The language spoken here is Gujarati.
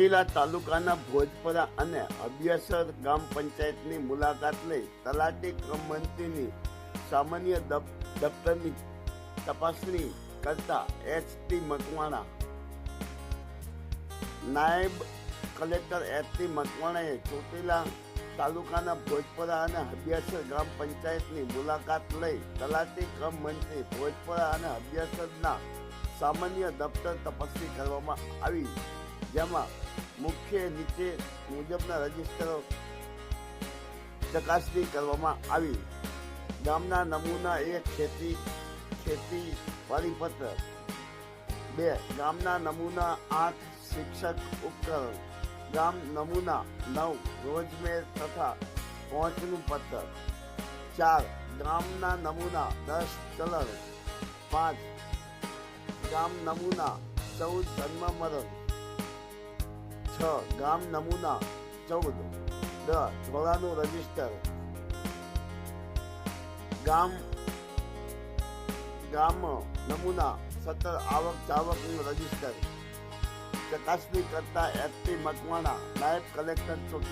ચોટીલા તાલુકાના ભોજપરા અને અભ્યાસર ગ્રામ પંચાયતની મુલાકાત લઈ તલાટી ક્રમ મંત્રીની સામાન્ય દફ- દફતરની તપાસણી કરતા એચ ટી મકવાણા, નાયબ કલેક્ટર એચ ટી મકવાણાએ ચોટીલા તાલુકાના ભોજપરા અને અભ્યાસર ગ્રામ પંચાયતની મુલાકાત લઈ તલાટી ક્રમ મંત્રી ભોજપરા અને અભ્યાસરના સામાન્ય દફતર તપાસણી કરવામાં આવી, જેમાં મુખ્ય નીચે મુજબના રજીસ્ટરો ચકાસણી કરવામાં આવી. ગામના નમૂના એક ખેતી ખેતી પરિપત્ર. બે, ગામના નમૂના આઠ શિક્ષક ઉપકરણ. ગામ નમૂના નવ રોજમેર તથા પહોંચનું પત્ર ચાર, ગામના નમૂના દસ ચલણ. પાંચ, ગામ નમૂના ચૌદ જન્મ મરણ ગામ નમૂના, ચૌદ. દ ધોળાનું રજિસ્ટર. ગામ ગામ નમૂના સત્તર આવક જાવકનું રજિસ્ટર. ચકાસણી કરતા એસટી મકવાણા, નાયબ કલેક્ટર ચોટી